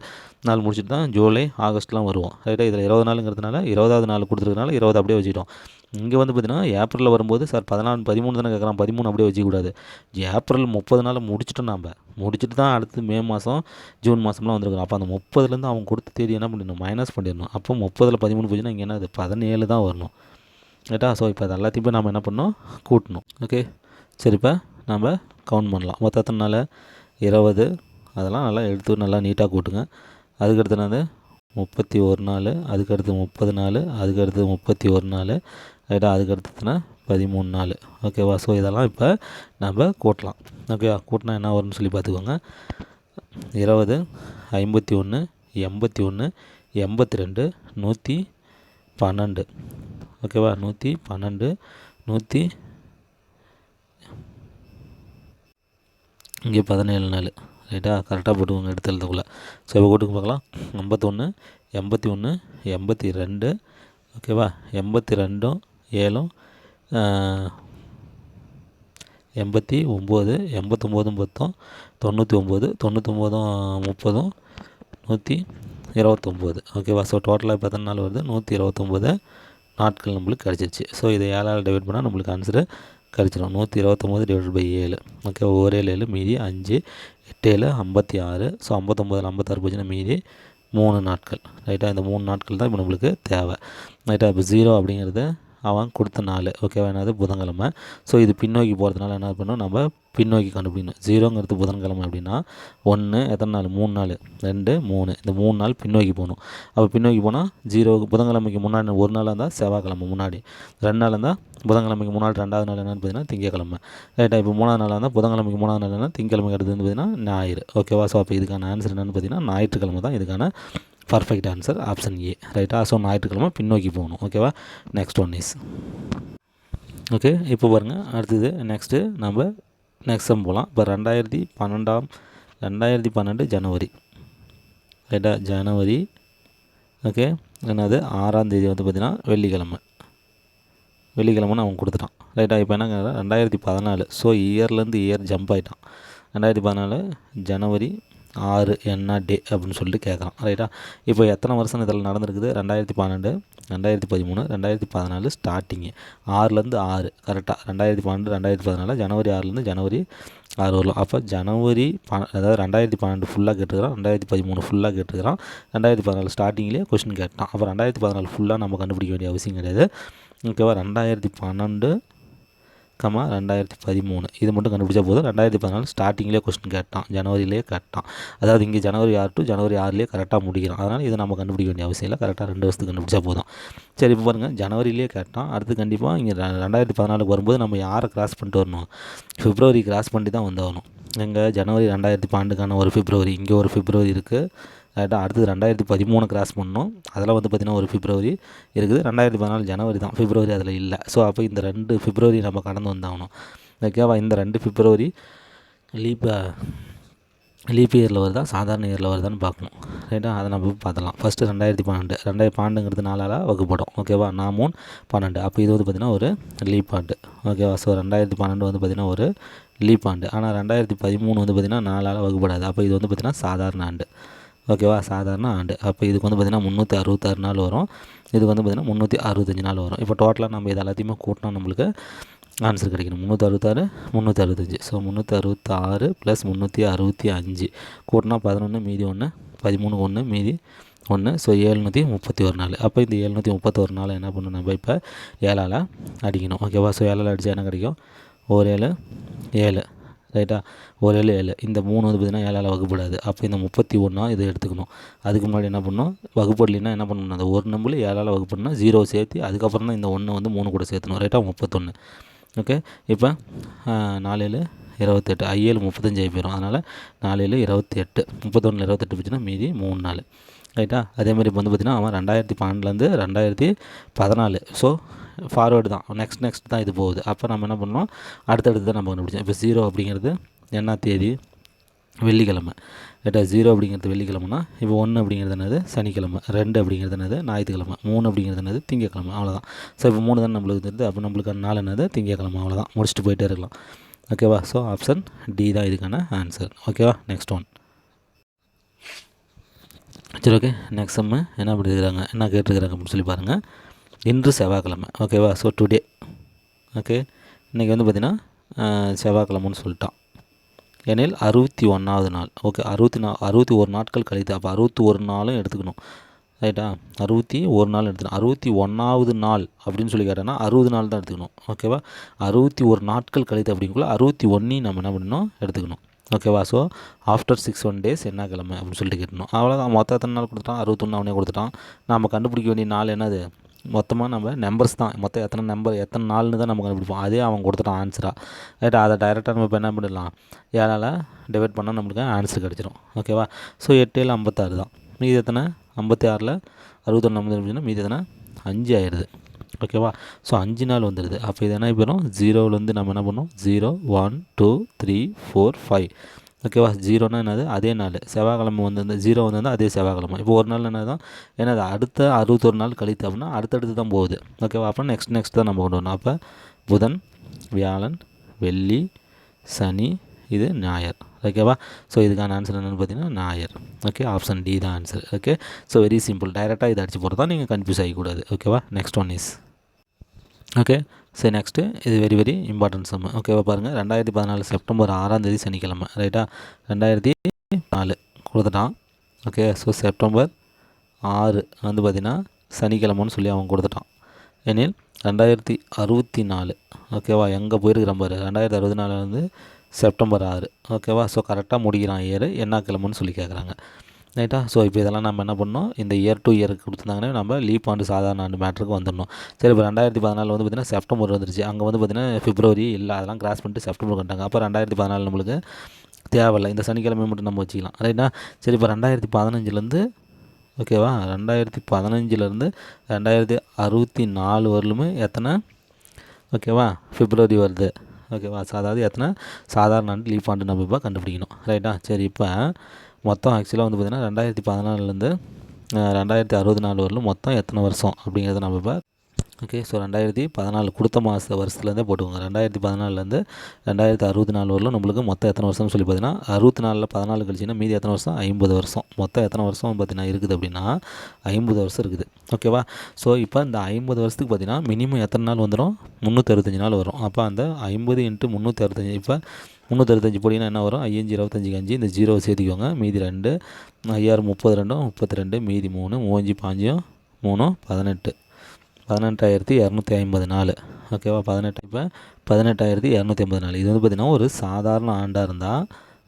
நாள் முடிச்சுட்டு தான் ஜூலை ஆகஸ்ட்லாம் வருவோம். ரைட்டாக இதில் இருபது நாளுங்கிறதுனால இருபதாவது நாள் கொடுத்துருக்கனால இருபது அப்படியே வச்சுக்கிட்டோம். இங்கே வந்து பார்த்திங்கன்னா ஏப்ரலில் வரும்போது சார் பதினாலு பதிமூணு தானே கேட்குறான். பதிமூணு அப்படியே வச்சுக்கூடாது ஏப்ரல் முப்பது நாள் முடிச்சுட்டோம் நம்ம முடிச்சுட்டு தான் அடுத்து மே மாதம் ஜூன் மாதம்லாம் வந்துருக்கோம். அப்போ அந்த முப்பதுலேருந்து அவங்க கொடுத்த தேதி என்ன பண்ணிடணும்? மைனஸ் பண்ணிடணும். அப்போ முப்பதில் பதிமூணு போச்சுன்னா இங்கே என்ன பதினேழு தான் வரணும். ரைட்டா ஸோ இப்போ அது எல்லாத்தையும் நம்ம என்ன பண்ணோம் கூட்டணும். ஓகே சரி இப்போ நம்ம கவுண்ட் பண்ணலாம். மொத்தத்தினால இருபது. அதெல்லாம் நல்லா எடுத்து நல்லா நீட்டாக கூட்டுங்க. அதுக்கடுத்து என்னது? முப்பத்தி ஒரு நாள் அதுக்கடுத்து முப்பது நாள் அதுக்கடுத்து முப்பத்தி ஒரு நாள் ரைட்டா அதுக்கடுத்துனா பதிமூணு நாள் ஓகேவா ஸோ இதெல்லாம் இப்போ நம்ம கூட்டலாம். ஓகேவா கூட்டினா என்ன வரும்னு சொல்லி பார்த்துக்கோங்க. இருபது ஐம்பத்தி ஒன்று எண்பத்தி ஒன்று எண்பத்தி ரெண்டு நூற்றி பன்னெண்டு. ஓகேவா? நூற்றி பன்னெண்டு நூற்றி இங்கே பதினேழு நாள் ரைட்டாக கரெக்டாக போட்டுக்கோங்க எடுத்து எழுதக்குள்ளே ஸோ இப்போ கூட்டுக்கு பார்க்கலாம். ஐம்பத்தொன்று எண்பத்தி ஒன்று எண்பத்தி ரெண்டு ஓகேவா? எண்பத்தி ரெண்டும் ஏழும் எண்பத்தி ஒம்பது எண்பத்தொம்போதும் பத்தும் தொண்ணூற்றி ஒம்பது தொண்ணூற்றொம்போதும் முப்பதும் நூற்றி இருபத்தொம்போது. ஓகேவா? ஸோ டோட்டலாக இப்போ எத்தனை நாள் வருது? நூற்றி இருபத்தொம்போது. நாட்கள் நம்மளுக்கு கிடச்சிருச்சு ஸோ இதை ஏழால் டிவைட் பண்ணால் நம்மளுக்கு ஆன்சரு கிடச்சிடும் நூற்றி இருபத்தொம்போது டிவைட் பை ஏழு. ஓகே ஒரே ஏழு மீதி அஞ்சு எட்டு ஏழு ஐம்பத்தி ஆறு. ஸோ ஐம்பத்தொம்போதில் ஐம்பத்தாறு போச்சுன்னா மீதி மூணு நாட்கள். ரைட்டாக இந்த மூணு நாட்கள் தான் இப்போ நம்மளுக்கு தேவை. ரைட்டாக இப்போ ஜீரோ அப்படிங்கிறது அவன் கொடுத்த நாள். ஓகேவா என்னது? புதன்கிழமை. ஸோ இது பின்னோக்கி போகிறதுனால என்ன பண்ணணும்? நம்ம பின்னோக்கி கண்டுபிடிக்கணும். ஜீரோங்கிறது புதன்கிழமை அப்படின்னா ஒன்று எத்தனை நாள்? மூணு நாள். ரெண்டு மூணு. இந்த மூணு நாள் பின்னோக்கி போகணும். அப்போ பின்னோக்கி போனால் ஜீரோ புதன்கிழமைக்கு முன்னாடி ஒரு நாளாக இருந்தால் செவ்வாய்க்கிழமை முன்னாடி. ரெண்டு நாள் இருந்தால் புதன்கிழமைக்கு முன்னாடி ரெண்டாவது நாள் என்னென்னு பார்த்தீங்கன்னா திங்கக்கிழமை. ரைட்டாக இப்போ மூணாவது நாளாக இருந்தால் புதன்கிழமைக்கு மூணாவது நாள் என்ன திங்கக்கிழமைக்கு அடுத்து வந்து பார்த்தீங்கன்னா ஞாயிறு. ஓகேவா ஸோ அப்போ இதுக்கான ஆன்சர் என்னென்னு பார்த்தீங்கன்னா ஞாயிற்றுக்கிழமை தான் இதுக்கான பர்ஃபெக்ட் ஆன்சர் ஆப்ஷன் ஏ ரைட்டா ஸோ ஞாயிற்றுக்கிழமை பின்னோக்கி போகணும். ஓகேவா நெக்ஸ்ட் ஒன் இஸ் ஓகே இப்போ பாருங்கள் அடுத்தது நெக்ஸ்ட்டு நம்ம நெக்ஸ்ட் சம் போகலாம் இப்போ ரெண்டாயிரத்தி பன்னெண்டாம் ரெண்டாயிரத்தி பன்னெண்டு ஜனவரி. ரைட்டா ஜனவரி. ஓகே என்னது? ஆறாம் தேதி வந்து பார்த்திங்கன்னா வெள்ளிக்கிழமை. வெள்ளிக்கிழமைன்னு அவன் கொடுத்துட்டான். ரைட்டா இப்போ என்ன ரெண்டாயிரத்தி பதினாலு. ஸோ இயர்லேருந்து இயர் ஜம்ப் ஆகிட்டான் ரெண்டாயிரத்தி பதினாலு ஜனவரி ஆறு என்ன டே அப்படின்னு சொல்லிட்டு கேட்குறான் ரைட்டா இப்போ எத்தனை வருஷம் இதில் நடந்திருக்குது? ரெண்டாயிரத்தி பன்னெண்டு ரெண்டாயிரத்தி பதிமூணு ரெண்டாயிரத்தி பதினாலு ஸ்டார்டிங்கு ஆறுலேருந்து ஆறு கரெக்டாக ரெண்டாயிரத்தி பன்னெண்டு ரெண்டாயிரத்தி பதினாலு ஜனவரி ஆறுலேருந்து ஜனவரி ஆறு வரலாம். அப்போ ஜனவரி ப அதாவது ரெண்டாயிரத்தி பன்னெண்டு ஃபுல்லாக கேட்டுருக்கிறான். ரெண்டாயிரத்தி பதிமூணு ஃபுல்லாக கேட்டுருக்கிறான். ரெண்டாயிரத்தி பதினாலு ஸ்டார்டிங்லேயே கொஷின் கேட்டான். அப்போ ரெண்டாயிரத்தி பதினாலு ஃபுல்லாக நம்ம கண்டுபிடிக்க வேண்டிய அவசியம் கிடையாது. ஓகேவா ரெண்டாயிரத்தி பன்னெண்டு கமா ரெண்டாயிரத்தி பதிமூணு. இது மட்டும் கண்டுபிடிச்சா போதும். ரெண்டாயிரத்தி பதினாலு ஸ்டார்டிங்லேயே கொஸ்டின் கேட்டான். ஜனவரிலேயே கேட்டான். அதாவது இங்கே ஜனவரி ஆறு டு ஜனவரி ஆறுலேயே கரெக்டாக முடிக்கிறோம் அதனால் இதை நம்ம கண்டுபிடிக்க வேண்டிய அவசியம் இல்லை. கரெக்டாக ரெண்டு வருஷத்துக்கு கண்டுபிடிச்சா போதும். சரி இப்போ பாருங்கள் ஜனவரியிலேயே கேட்டான். அடுத்து கண்டிப்பாக இங்கே ரெண்டாயிரத்தி பதினாலுக்கு வரும்போது நம்ம யாரை கிராஸ் பண்ணிட்டு வரணும்? பிப்ரவரி கிராஸ் பண்ணி தான் வந்தாகணும் எங்கள் ஜனவரி ரெண்டாயிரத்தி பன்னெண்டுக்கான ஒரு ஃபிப்ரவரி இங்கே ஒரு ஃபிப்ரவரி இருக்குது அடுத்தது ரெண்டாயிரத்தி பதிமூணு கிராஸ் பண்ணோம் அதில் வந்து பார்த்திங்கன்னா ஒரு பிப்ரவரி இருக்குது. ரெண்டாயிரத்தி பதினாலு ஜனவரி தான். பிப்ரவரி அதில் இல்லை. ஸோ அப்போ இந்த ரெண்டு பிப்ரவரி நம்ம கடந்து வந்தாகணும். ஓகேவா இந்த ரெண்டு பிப்ரவரி லீப் லீப் இயரில் வருதா? சாதாரண இயரில் வருதான்னு பார்க்கணும். ரைட்டா அதை நம்ம பார்த்தலாம் ஃபஸ்ட்டு ரெண்டாயிரத்தி பன்னெண்டு. ரெண்டாயிரத்தி பன்னெண்டுங்கிறது நாலால் வகுப்படும். ஓகேவா நான் மூணு பன்னெண்டு. அப்போ இது வந்து பார்த்திங்கன்னா ஒரு லீப் ஆண்டு ஓகேவா ஸோ ரெண்டாயிரத்தி பன்னெண்டு வந்து பார்த்திங்கன்னா ஒரு லீப் ஆண்டு ஆனால் ரெண்டாயிரத்தி பதிமூணு வந்து பார்த்திங்கன்னா நாலால் வகுப்படாது. அப்போ இது வந்து பார்த்திங்கன்னா சாதாரண ஆண்டு ஓகேவா? சாதாரண ஆண்டு. அப்போ இதுக்கு வந்து பார்த்திங்கன்னா முந்நூற்றி அறுபத்தாறு நாள் வரும். இதுக்கு வந்து பார்த்திங்கன்னா முந்நூற்றி அறுபத்தஞ்சு நாள் வரும். இப்போ டோட்டலாக நம்ம இது எல்லாத்தையுமே கூட்டினா நம்மளுக்கு ஆன்சர் கிடைக்கணும். முந்நூற்றி அறுபத்தாறு முந்நூற்றி அறுபத்தஞ்சி. ஸோ முந்நூற்றி அறுபத்தாறு ப்ளஸ் முந்நூற்றி அறுபத்தி அஞ்சு. கூட்டினா பதினொன்று மீதி ஒன்று பதிமூணு ஒன்று மீதி ஒன்று ஸோ ஏழ்நூற்றி முப்பத்தி ஒரு நாள். அப்போ இந்த ஏழ்நூற்றி முப்பத்தொரு நாள் என்ன பண்ணணும் நம்ம இப்போ ஏழால் அடிக்கணும். ஓகேவா? ஸோ ஏழால் அடித்தா என்ன கிடைக்கும்? ஒரு ஏழு ஏழு. ரைட்டா? ஒரு ஏழு ஏழு. இந்த மூணு வந்து பார்த்திங்கன்னா ஏழால் வகுப்படாது. அப்போ இந்த முப்பத்தி ஒன்றா இதை எடுத்துக்கணும். அதுக்கு முன்னாடி என்ன பண்ணணும்? வகுப்படலைன்னா என்ன பண்ணணும்? அந்த ஒரு நம்பர் ஏழால் வகுப்படனா ஜீரோ சேர்த்து அதுக்கப்புறம் தான் இந்த ஒன்று வந்து மூணு கூட சேர்த்தணும். ரைட்டா? முப்பத்தொன்று ஓகே? இப்போ நாலு ஏழு இருபத்தெட்டு. ஐஏழு முப்பத்தஞ்சு ஆகி போயிடும் அதனால் நாலு ஏழு இருபத்தி எட்டு முப்பத்தொன்று இருபத்தெட்டு போச்சுன்னா மீதி மூணு நாள் ரைட்டா அதேமாதிரி இப்போ வந்து பார்த்திங்கன்னா அவன் ரெண்டாயிரத்தி பன்னெண்டுலேருந்து ரெண்டாயிரத்தி பதினாலு. ஸோ ஃபார்வேர்டு தான். நெக்ஸ்ட் நெக்ஸ்ட் தான் இது போகுது. அப்போ நம்ம என்ன பண்ணோம் அடுத்தடுத்து தான் நம்ம கண்டுபிடிச்சோம். இப்போ ஜீரோ அப்படிங்கிறது என்ன தேதி? வெள்ளிக்கிழமை. ரைட்டா ஜீரோ அப்படிங்கிறது வெள்ளிக்கிழமைனா இப்போ ஒன்று அப்படிங்கிறது என்னது? சனிக்கிழமை. ரெண்டு அப்படிங்கிறது என்னது? ஞாயிற்றுக்கிழமை. மூணு அப்படிங்கிறது என்னது? திங்கக்கிழமை. அவ்வளோதான் ஸோ இப்போ மூணு தான் நம்மளுக்கு தெரியுது. அப்போ நம்மளுக்கு நாள் என்னது? திங்கக்கிழமை. அவ்வளோதான் முடிச்சுட்டு போயிட்டே இருக்கலாம். ஓகேவா ஸோ ஆப்ஷன் டி தான் இதுக்கான ஆன்சர் ஓகேவா நெக்ஸ்ட் ஒன் சரி ஓகே நெக்ஸ்ட் செம்மு என்ன பண்ணியிருக்கிறாங்க என்ன கேட்டிருக்கிறாங்க அப்படின்னு சொல்லி பாருங்கள் இன்று செவ்வாய்க்கிழமை ஓகேவா ஸோ டுடே ஓகே இன்றைக்கி வந்து பார்த்திங்கன்னா செவ்வாய்க்கிழமைன்னு சொல்லிட்டான். ஏனில் அறுபத்தி ஒன்றாவது நாள் ஓகே அறுபத்தி நா அறுபத்தி ஒரு நாட்கள் கழித்து அப்போ அறுபத்தி ஒரு நாளும் எடுத்துக்கணும். ரைட்டா அறுபத்தி ஒரு நாள் எடுத்துக்கணும். அறுபத்தி ஒன்றாவது நாள் அப்படின்னு சொல்லி கேட்டோன்னா அறுபது நாள் தான் எடுத்துக்கணும் ஓகேவா அறுபத்தி ஒரு நாட்கள் கழித்து அப்படிங்குள்ள அறுபத்தி ஒன்றையும் நம்ம என்ன பண்ணணும்? எடுத்துக்கணும். ஓகேவா so after six one days என்ன கிழமை அப்படின்னு சொல்லிட்டு கேட்டணும் அவ்வளோதான் மொத்தம் எத்தனை நாள் கொடுத்துட்டான்? அறுபத்தொன்று அவனே கொடுத்துட்டான். நம்ம கண்டுபிடிக்க வேண்டிய நாள் என்னது? மொத்தமாக நம்ம நம்பர்ஸ் தான். மொத்தம் எத்தனை நம்பர் எத்தனை நாள்னு தான் நம்ம கண்டுபிடிப்போம். அதே அவன் கொடுத்துட்டான் ஆன்சராக ரைட் அதை டைரெக்டாக நம்ம இப்போ என்ன பண்ணிடலாம்? ஏழால் டிவைட் பண்ணால் நம்மளுக்கு ஆன்சர் கிடச்சிரும். ஓகேவா ஸோ எட்டு ஏழு ஐம்பத்தாறு தான். மீதி எத்தனை? ஐம்பத்தி ஆறில் அறுபத்தொன்று ஐம்பது மீதி எத்தனை? அஞ்சு ஆயிடுது. ஓகேவா ஸோ அஞ்சு நாள் வந்துடுது அப்போ இது என்ன போயிடும் ஜீரோவிலேருந்து நம்ம என்ன பண்ணோம் zero one two three four five ஓகேவா ஜீரோனா என்னது? அதே நாள். செவ்வாய்க்கிழமை வந்து ஜீரோ வந்து அதே செவ்வாய்க்கிழமை. இப்போ ஒரு நாள் என்ன தான் என்னது? அடுத்த அறுபத்தொரு நாள் கழித்து அப்படின்னா அடுத்தடுத்து தான் போகுது. ஓகேவா அப்போ நெக்ஸ்ட் நெக்ஸ்ட் தான் நம்ம கொண்டு வரணும். அப்போ புதன் வியாழன் வெள்ளி சனி இது ஞாயர் ஓகேவா ஸோ இதுக்கான ஆன்சர் என்னென்னு பார்த்தீங்கன்னா நாயர் ஓகே ஆப்ஷன் டி தான் answer okay so very simple டைரெக்டாக இதை அடிச்சு போகிறதா நீங்கள் கன்ஃபியூஸ் ஆகிக்கூடாது ஓகேவா நெக்ஸ்ட் ஒன் இஸ் ஓகே சரி நெக்ஸ்ட்டு இது வெரி வெரி இம்பார்ட்டன்ட் சம் ஓகேவா பாருங்கள் ரெண்டாயிரத்தி பதினாலு செப்டம்பர் ஆறாம் தேதி சனிக்கிழமை. ரைட்டா ரெண்டாயிரத்தி நாலு கொடுத்துட்டான். ஓகே ஸோ செப்டம்பர் ஆறு வந்து பார்த்திங்கன்னா சனிக்கிழமைன்னு சொல்லி அவன் கொடுத்துட்டான். எனில் ரெண்டாயிரத்தி அறுபத்தி நாலு. ஓகேவா எங்கே போயிருக்கிற பாரு. ரெண்டாயிரத்தி அறுபத்தி நாலு வந்து செப்டம்பர் ஆறு. ஓகேவா? ஸோ கரெக்டாக முடிக்கிறான் இயர். என்ன கிழமைன்னு சொல்லி கேட்குறாங்க ரைட்டா ஸோ இப்போ இதெல்லாம் நம்ம என்ன பண்ணோம் இந்த இயர் டூ இயருக்கு கொடுத்துருந்தாங்கன்னா நம்ம லீப் ஆண்டு சாதாரண ஆண்டு மேட்ருக்கு வந்துடணும். சரி இப்போ ரெண்டாயிரத்தி பதினாலு வந்து பார்த்திங்கன்னா செப்டம்பர் வந்துருச்சு. அங்கே வந்து பார்த்திங்கன்னா ஃபிப்ரவரி இல்லை அதெல்லாம் கிராஸ் பண்ணிட்டு செப்டம்பர் கண்டாங்க அப்போ ரெண்டாயிரத்தி பதினாலு நம்மளுக்கு தேவையில்லை. இந்த சனிக்கிழமை மட்டும் நம்ம வச்சுக்கலாம். ரைட்டா சரி இப்போ ரெண்டாயிரத்தி பதினஞ்சுலேருந்து ஓகேவா? ரெண்டாயிரத்தி பதினஞ்சுலேருந்து ரெண்டாயிரத்தி அறுபத்தி நாலு வரலுமே எத்தனை? ஓகேவா? ஃபிப்ரவரி வருது. ஓகேவா? அதாவது எத்தனை? சாதாரண ஆண்டு லீஃப் ஆண்டு நம்ம இப்போ கண்டுபிடிக்கணும். ரைட்டா சரி இப்போ மொத்தம் ஆக்சுவலாக வந்து பார்த்திங்கன்னா ரெண்டாயிரத்தி பதினாலுலேருந்து ரெண்டாயிரத்தி அறுபது நாலு வரலும் மொத்தம் எத்தனை வருஷம் அப்படிங்கிறத நம்ம இப்போ ஓகே ஸோ ரெண்டாயிரத்தி பதினாலு கொடுத்த மாத வருஷத்துலேருந்தே போட்டுக்கோங்க. ரெண்டாயிரத்தி பதினாலுலேருந்து ரெண்டாயிரத்தி அறுபத்தி நாலு வரலும் நம்மளுக்கு மொத்தம் எத்தனை வருஷம்னு சொல்லி பார்த்தீங்கன்னா அறுபத்தி நாலில் பதினாலு கழிச்சின்னா மீதி எத்தனை வருஷம்? ஐம்பது வருஷம். மொத்தம் எத்தனை வருஷம் பார்த்தீங்கன்னா இருக்குது அப்படின்னா ஐம்பது வருஷம் இருக்குது. ஓகேவா ஸோ இப்போ இந்த ஐம்பது வருஷத்துக்கு பார்த்தீங்கன்னா மினிமம் எத்தனை நாள் வந்துடும்? முந்நூற்றறுபத்தஞ்சு நாள் வரும். அப்போ அந்த ஐம்பது இன்ட்டு முந்நூற்றி அறுபத்தஞ்சு இப்போ முந்நூற்றறுபத்தஞ்சு போட்டிங்கன்னா என்ன வரும்? ஐயஞ்சு இருபத்தஞ்சுக்கு அஞ்சு இந்த ஜீரோ சேர்த்துக்கோங்க. மீதி ரெண்டு ஐயாயிரம் முப்பது ரெண்டும் முப்பத்தி ரெண்டு மீதி மூணு மூவஞ்சு பாஞ்சும் மூணு பதினெட்டு. பதினெட்டாயிரத்தி இரநூத்தி ஐம்பது நாலு. ஓகேவா பதினெட்டு இப்போ பதினெட்டாயிரத்தி இரநூத்தி ஐம்பது நாலு. இது வந்து பார்த்திங்கன்னா ஒரு சாதாரண ஆண்டாக இருந்தால்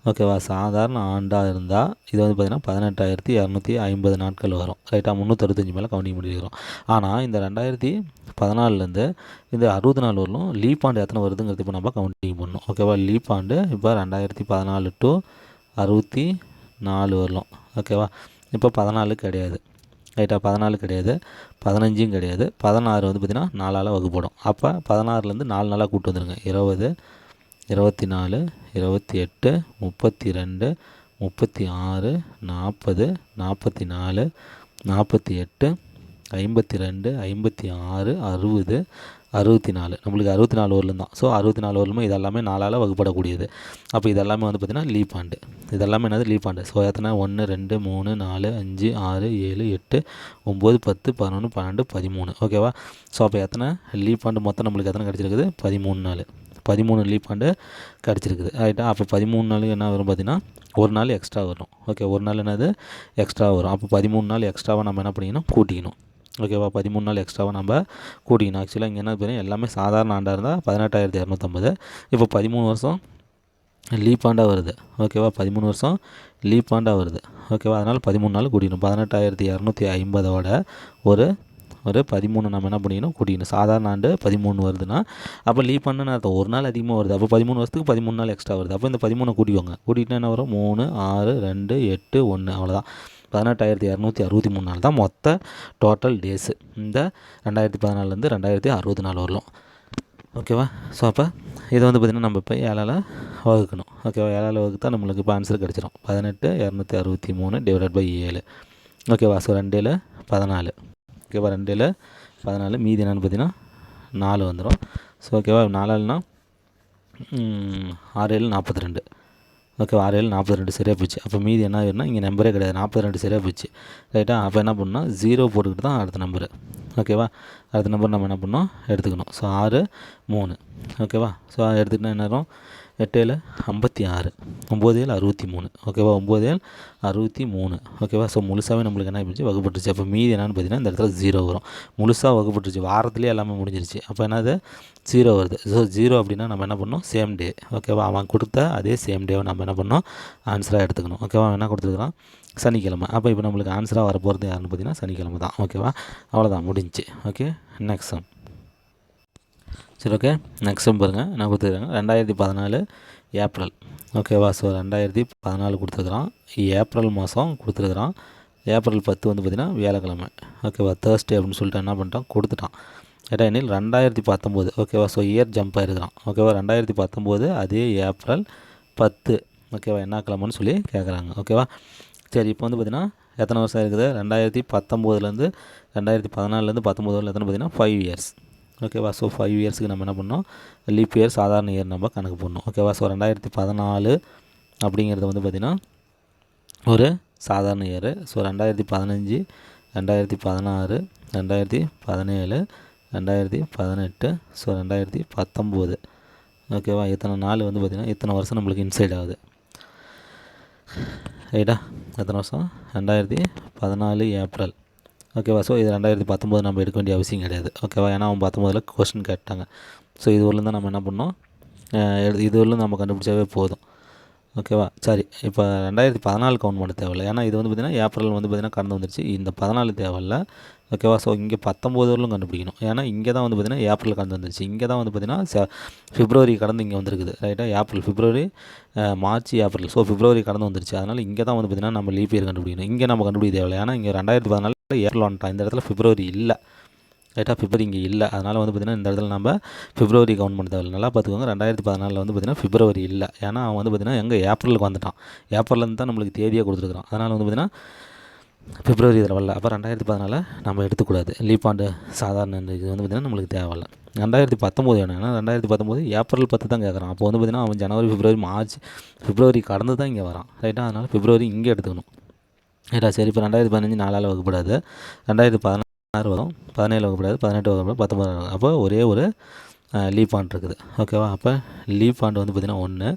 ஓகேவா சாதாரண ஆண்டாக இருந்தால் இது வந்து பார்த்திங்கன்னா பதினெட்டாயிரத்தி இரநூத்தி ஐம்பது நாட்கள் வரும். ரைட்டாக முந்நூற்றறுபத்தஞ்சு மேலே கவனிக்க முடியும் ஆனால் இந்த ரெண்டாயிரத்தி பதினாலுலேருந்து இந்த அறுபது நாள் வரலும் லீப் ஆண்டு எத்தனை வருதுங்கிறது இப்போ நம்ம கவுண்டிங் பண்ணணும் ஓகேவா லீப் ஆண்டு இப்போ ரெண்டாயிரத்தி பதினாலு டு அறுபத்தி நாலு வரலும். ஓகேவா இப்போ பதினாலு கிடையாது. ரைட்டாக பதினாலு கிடையாது. பதினஞ்சும் கிடையாது. பதினாறு வந்து பார்த்திங்கன்னா நாலால் வகுப்படும். அப்போ பதினாறுலேருந்து நாலு நாளாக கூட்டு வந்துடுங்க இருபது இருபத்தி நாலு இருபத்தி எட்டு முப்பத்தி ரெண்டு முப்பத்தி ஆறு நாற்பது நாற்பத்தி நாலு நாற்பத்தி எட்டு ஐம்பத்தி ரெண்டு ஐம்பத்தி ஆறு அறுபது அறுபத்தி நாலு நம்மளுக்கு அறுபத்தி நாலு வரலும் தான். ஸோ அறுபத்தி நாலு வரலுமே இதெல்லாமே நாலால் வகுப்படக்கூடியது. அப்போ இதெல்லாமே வந்து பார்த்திங்கன்னா லீப் ஆண்டு இதெல்லாமே என்னது? லீப் ஆண்டு ஸோ எத்தனை? ஒன்று ரெண்டு மூணு நாலு அஞ்சு ஆறு ஏழு எட்டு ஒம்பது பத்து பதினொன்று பன்னெண்டு பதிமூணு. ஓகேவா ஸோ அப்போ எத்தனை? லீப் ஆண்டு மொத்தம் நம்மளுக்கு எத்தனை கிடச்சிருக்குது? பதிமூணு நாள் பதிமூணு லீப் ஆண்டு கிடச்சிருக்குது. ரைட்டா அப்போ பதிமூணு நாள் என்ன வரும் பார்த்திங்கன்னா ஒரு நாள் எக்ஸ்ட்ரா வரும். ஓகே ஒரு நாள் என்னது? எக்ஸ்ட்ரா வரும். அப்போ பதிமூணு நாள் எக்ஸ்ட்ராவாக நம்ம என்ன பண்ணிக்கணும்? கூட்டிக்கணும். ஓகேவா பதிமூணு நாள் எக்ஸ்ட்ராவாக நம்ம கூட்டிக்கணும். ஆக்சுவலாக இங்கே என்ன பேர்? எல்லாமே சாதாரண ஆண்டாக இருந்தால் பதினெட்டாயிரத்தி இரநூத்தம்பது இப்போ பதிமூணு வருஷம் லீப் ஆண்டாக வருது. ஓகேவா பதிமூணு வருஷம் லீப் ஆண்டாக வருது. ஓகேவா அதனால் பதிமூணு நாள் கூட்டிக்கணும். பதினெட்டாயிரத்தி இரநூத்தி ஐம்பதோட ஒரு ஒரு பதிமூணு நம்ம என்ன பண்ணிக்கணும்? கூட்டிக்கணும். சாதாரண ஆண்டு பதிமூணு வருதுன்னா அப்போ லீப் பண்ணு அர்த்தம். ஒரு நாள் அதிகமாக வருது. அப்போ பதிமூணு வருஷத்துக்கு பதிமூணு நாள் எக்ஸ்ட்ரா வருது. அப்போ இந்த பதிமூணு கூட்டிக்கோங்க. கூட்டிகிட்டு என்ன வரும்? மூணு ஆறு ரெண்டு எட்டு ஒன்று அவ்வளோதான் பதினெட்டாயிரத்தி இரநூத்தி அறுபத்தி மூணு நாள் தான் மொத்த டோட்டல் டேஸு இந்த ரெண்டாயிரத்தி பதினாலேருந்து ரெண்டாயிரத்தி அறுபத்தி நாலு வரலாம். ஓகேவா ஸோ அப்போ இதை வந்து பார்த்திங்கன்னா நம்ம இப்போ ஏழால் வகுக்கணும். ஓகேவா ஏழால் வகுத்தா நம்மளுக்கு இப்போ ஆன்சர் கிடச்சிரும். பதினெட்டு இரநூத்தி அறுபத்தி மூணு டிவைட் பை ஏழு. ஓகேவா ஸோ ரெண்டில் பதினாலு. ஓகேவா ரெண்டில் பதினாலு. மீதி என்னென்னு பார்த்தீங்கன்னா நாலு வந்துடும் ஸோ ஓகேவா நாலாள்னா ஆறு ஏழு நாற்பத்தி ரெண்டு. ஓகே ஆறு ஏழு நாற்பத்தி ரெண்டு சரியாக போச்சு. அப்போ மீதி என்ன ஆயிருன்னா இங்கே நம்பரே கிடையாது. நாற்பத்தி ரெண்டு சரியாக போச்சு. ரைட்டா அப்போ என்ன பண்ணால் ஜீரோ போட்டுக்கிட்டு தான் அடுத்த நம்பரு ஓகேவா அடுத்த நம்பர் நம்ம என்ன பண்ணோம்? எடுத்துக்கணும். ஸோ ஆறு மூணு. ஓகேவா ஸோ எடுத்துக்கிட்டால் என்ன ஆகும் எட்டு ஏழு ஐம்பத்தி ஆறு ஒம்பது ஏழு அறுபத்தி மூணு. ஓகேவா? ஒம்பது ஏழு அறுபத்தி மூணு. ஓகேவா? ஸோ முழுசாகவே நம்மளுக்கு என்ன ஆகிடுச்சு வகுப்பட்டுருச்சு. அப்போ மீதி என்னென்னு பார்த்தீங்கன்னா இந்த இடத்துல ஜீரோ வரும். முழுசாக வகுப்பட்டுருச்சு. வாரத்துலேயே எல்லாமே முடிஞ்சிருச்சு. அப்போ என்னது? ஜீரோ வருது. ஸோ ஜீரோ அப்படின்னா நம்ம என்ன பண்ணோம் சேம் டே ஓகேவா? அவன் கொடுத்த அதே சேம் டேவை நம்ம என்ன பண்ணோம் ஆன்சராக எடுத்துக்கணும். ஓகேவா? என்ன கொடுத்துருக்குறான்? சனிக்கிழமை. அப்போ இப்போ நம்மளுக்கு ஆன்சராக வரப்போகிறது யாருன்னு பார்த்தீங்கன்னா சனிக்கிழமை தான். ஓகேவா? அவ்வளோதான் முடிஞ்சு ஓகே? நெக்ஸ்ட் சம் சரி ஓகே நெக்ஸ்ட் பாருங்கள் நான் கொடுத்துருக்காங்க? ரெண்டாயிரத்தி பதினாலு ஏப்ரல். ஓகேவா ஸோ ரெண்டாயிரத்தி பதினாலு கொடுத்துருக்குறான். ஏப்ரல் மாதம் கொடுத்துருக்குறான். ஏப்ரல் பத்து வந்து பார்த்திங்கன்னா வியாழக்கிழமை. ஓகேவா தேர்ஸ்டே அப்படின்னு சொல்லிட்டு என்ன பண்ணிட்டான்? கொடுத்துட்டான். ஏட்டா எனில் ரெண்டாயிரத்தி பத்தொம்போது. ஓகேவா ஸோ இயர் ஜம்ப் ஆயிருக்கிறான். ஓகேவா ரெண்டாயிரத்தி பத்தொம்போது அதே ஏப்ரல் பத்து. ஓகேவா என்ன கிழமைன்னு சொல்லி கேட்குறாங்க ஓகேவா சரி இப்போ வந்து பார்த்திங்கன்னா எத்தனை வருஷம் இருக்குது? ரெண்டாயிரத்தி பத்தொம்போதுலேருந்து ரெண்டாயிரத்தி பதினாலுலேருந்து பத்தொம்போது எத்தனை பார்த்தீங்கன்னா ஃபைவ் இயர்ஸ் ஓகேவா ஸோ ஃபைவ் இயர்ஸ்க்கு நம்ம என்ன பண்ணோம்? லீப் இயர் சாதாரண இயர் நம்ம கணக்கு பண்ணோம் ஓகேவா ஸோ ரெண்டாயிரத்தி பதினாலு அப்படிங்கிறது வந்து பார்த்திங்கன்னா ஒரு சாதாரண இயரு ஸோ ரெண்டாயிரத்தி பதினஞ்சு ரெண்டாயிரத்தி பதினாறு ரெண்டாயிரத்தி பதினேழு ரெண்டாயிரத்தி பதினெட்டு ஸோ ரெண்டாயிரத்தி பத்தொம்போது. ஓகேவா இத்தனை நாள் வந்து பார்த்திங்கன்னா இத்தனை வருஷம் நம்மளுக்கு இன்சைட் ஆகுது. ரைட்டா எத்தனை வருஷம்? ரெண்டாயிரத்தி பதினாலு ஏப்ரல். ஓகேவா ஸோ இது ரெண்டாயிரத்தி பத்தொம்போது நம்ம எடுக்க வேண்டிய அவசியம் கிடையாது. ஓகேவா ஏன்னா அவன் பத்தொம்போதில் கொஸ்டின் கேட்டாங்க. ஸோ இது தான் நம்ம என்ன பண்ணோம்? எடு- இது வரலும் நம்ம கண்டுபிடிச்சாவே போதும். ஓகேவா சரி. இப்போ ரெண்டாயிரத்தி பதினாலு கவுண்ட் பண்ண தேவையில்ல. ஏன்னா இது வந்து பார்த்திங்கன்னா ஏப்ரல் வந்து பார்த்திங்கன்னா கடந்து வந்துருச்சு. இந்த பதினாலு தேவையில்ல. ஓகேவா ஸோ இங்கே பத்தொம்போது வரலும் கண்டுபிடிக்கணும். ஏன்னா இங்கே தான் வந்து பார்த்திங்கன்னா ஏப்ரல் கடந்து வந்துருச்சு. இங்கே தான் வந்து பார்த்திங்கன்னா ஃபிப்ரவரி கடந்து இங்கே வந்திருக்குது. ரைட்டாக April February March April. So February கடந்து வந்துருச்சு. அதனால் இங்கே தான் வந்து பார்த்திங்கன்னா நம்ம லீப் இயர் கண்டுபிடிக்கணும். இங்கே நம்ம கண்டுபிடிக்க தேவையில்லை. ஏன்னா இங்கே ரெண்டாயிரத்தி பதினாலு ஏப்ரல் இந்த இடத்துல பிப்ரவரி இல்லை. ரைட்டாக பிப்ரவரி இங்கே இல்லை. அதனால் வந்து பார்த்திங்கன்னா இந்த இடத்துல நம்ம பிப்ரவரி கவுண்ட் பண்ண நல்லா பார்த்துக்கோங்க. ரெண்டாயிரத்தி பதினாலில் வந்து பார்த்திங்கன்னா பிப்ரவரி இல்லை. ஏன்னா அவன் வந்து பார்த்திங்கன்னா எங்கே ஏப்ரலுக்கு வந்துட்டான். ஏப்ரல்லேருந்து தான் நம்மளுக்கு தேதியாக கொடுத்துருக்குறான். அதனால் வந்து பார்த்திங்கன்னா பிப்ரவரி இதில் வரல. அப்போ ரெண்டாயிரத்தி பதினால நம்ம எடுத்துக்கூடாது. லீப் ஆண்டு சாதாரண இது வந்து பார்த்திங்கன்னா நம்மளுக்கு தேவையில்ல. ரெண்டாயிரத்தி பத்தொம்போது வேணும். ஏன்னா ரெண்டாயிரத்தி பத்தொம்போது ஏப்ரல் பத்து தான் கேட்குறான் அப்போ வந்து பார்த்திங்கன்னா அவன் ஜனவரி பிப்ரவரி மார்ச் பிப்ரவரி கடந்து தான் இங்கே வரான். ரைட்டாக அதனால் பிப்ரவரி இங்கே எடுத்துக்கணும். ரைட்டா சரி இப்போ ரெண்டாயிரத்தி பதினஞ்சு நாலால் வகுப்படாது. ரெண்டாயிரத்தி பதினாறு வரும் பதினேழு வகுப்படாது பதினெட்டு வகுப்படாது பத்தொம்பது வரும். அப்போ ஒரே ஒரு லீப் ஆண்டு இருக்குது. ஓகேவா அப்போ லீப் ஆண்டு வந்து பார்த்திங்கன்னா ஒன்று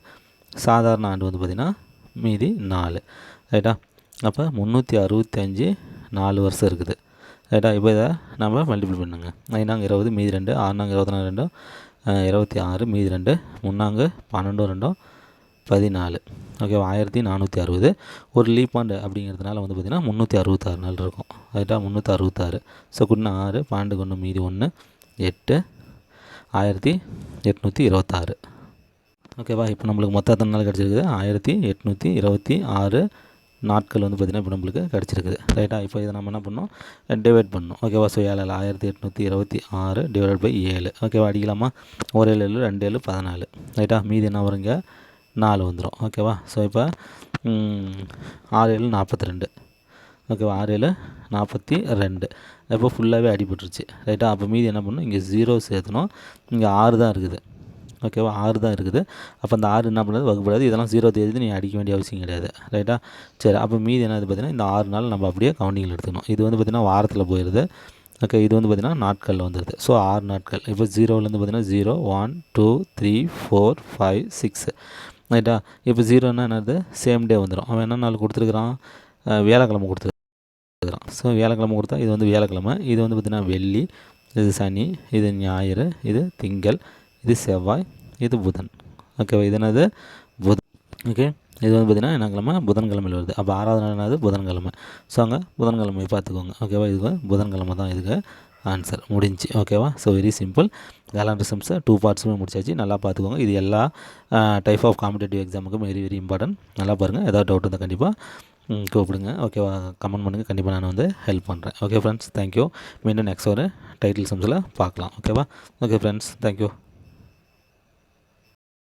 சாதாரண ஆண்டு வந்து பார்த்திங்கன்னா மீதி நாலு. ரைட்டா அப்போ முந்நூற்றி அறுபத்தஞ்சு நாலு வருஷம் இருக்குது. ரைட்டா இப்போ இதை நம்ம மல்டிபிள் பண்ணுங்க. ஐநாங்க இருபது மீதி ரெண்டு ஆறுநாங்க இருபத்தி நாலு ரெண்டும் இருபத்தி ஆறு மீதி ரெண்டு முன்னாங்க பன்னெண்டும் ரெண்டும் பதினாலு. ஓகேவா ஆயிரத்தி நானூற்றி அறுபது. ஒரு லீப் ஆண்டு அப்படிங்கிறதுனால வந்து பார்த்திங்கன்னா முந்நூற்றி அறுபத்தாறு நாள் இருக்கும். அதுதான் முந்நூற்றி அறுபத்தாறு. ஸோ குன்னு ஆறு பாண்டு கொண்டு மீதி ஒன்று எட்டு ஆயிரத்தி எட்நூற்றி இருபத்தாறு. ஓகேவா இப்போ நம்மளுக்கு மொத்த எத்தனை நாள் கிடச்சிருக்குது? ஆயிரத்தி எட்நூற்றி இருபத்தி ஆறு நாட்கள் வந்து பார்த்திங்கன்னா இப்போ நம்மளுக்கு கிடச்சிருக்குது. ரைட்டாக இப்போ இதை நம்ம என்ன பண்ணோம் டிவைட் பண்ணணும். ஓகேவா ஸோ ஏழு ஆயிரத்தி எட்நூற்றி இருபத்தி ஆறு டிவைட் பை ஏழு. ஓகேவா அடிக்கலாமா? ஒரு ஏழு ஏழு ரெண்டு ஏழு பதினாலு. ரைட்டாக மீதி என்ன வருங்க? நாலு வந்துடும் ஓகேவா? ஸோ இப்போ ஆறு ஏழு நாற்பத்தி ரெண்டு ஓகேவா? ஆறு ஏழு நாற்பத்தி ரெண்டு இப்போ ஃபுல்லாகவே அடிபட்டுருச்சு ரைட்டாக அப்போ மீதி என்ன பண்ணணும் இங்கே ஜீரோ சேர்த்தணும். இங்கே ஆறு தான் இருக்குது. ஓகேவா? ஆறு தான் இருக்குது. அப்போ அந்த ஆறு என்ன பண்ணுறது வகுப்படாது. இதெல்லாம் ஜீரோ தேதி நீ அடிக்க வேண்டிய அவசியம் கிடையாது. ரைட்டா சரி. அப்போ மீதி என்னது பார்த்தீங்கன்னா இந்த ஆறு நாள் நம்ம அப்படியே கவுண்டிங்கில் எடுத்துக்கணும். இது வந்து பார்த்திங்கன்னா வாரத்தில் போயிடுது. ஓகே இது வந்து பார்த்திங்கன்னா நாட்களில் வந்துடுது ஸோ ஆறு நாட்கள். இப்போ ஜீரோவிலேருந்து பார்த்திங்கன்னா zero one two three four five six ரைட்டா இப்போ ஜீரோன்னா என்னது? சேம் டே வந்துடும் அவன் என்ன நாள் கொடுத்துருக்குறான்? வியாழக்கிழமை கொடுத்துருக்குறான். ஸோ வியாழக்கிழமை கொடுத்தா இது வந்து வியாழக்கிழமை. இது வந்து பார்த்திங்கன்னா வெள்ளி இது சனி இது ஞாயிறு இது திங்கள் இது செவ்வாய் இது புதன். ஓகேவா இது என்னது? புதன். ஓகே இது வந்து பார்த்திங்கன்னா என்ன கிழமை? புதன்கிழமையில் வருது. அப்போ ஆறாவது நாள் என்னது? புதன்கிழமை. ஸோ அங்கே புதன்கிழமை பார்த்துக்கோங்க. ஓகேவா இதுக்கு புதன்கிழமை தான் இதுக்கு. ஆன்சர் முடிஞ்சு. ஓகேவா ஸோ வெரி சிம்பிள் கேலண்டர் சிம்ஸை டூ பார்ட்ஸுமே முடிச்சாச்சு. நல்லா பார்த்துக்கோங்க. இது எல்லா டைப் ஆஃப் காம்படேட்டிவ் எக்ஸாமுக்கும் வெரி வெரி இம்பார்ட்டன்ட் நல்லா பாருங்கள் ஏதாவது டவுட் இருந்தால் கண்டிப்பாக கூப்பிடுங்க. ஓகேவா கமெண்ட் பண்ணுங்கள் கண்டிப்பாக நான் வந்து ஹெல்ப் பண்ணுறேன் ஓகே ஃப்ரெண்ட்ஸ் தேங்க்யூ மீண்டும் நெக்ஸ்ட் ஒரு டைட்டில் சம்ஸில் பார்க்கலாம். ஓகேவா ஓகே ஃப்ரெண்ட்ஸ் தேங்க்யூ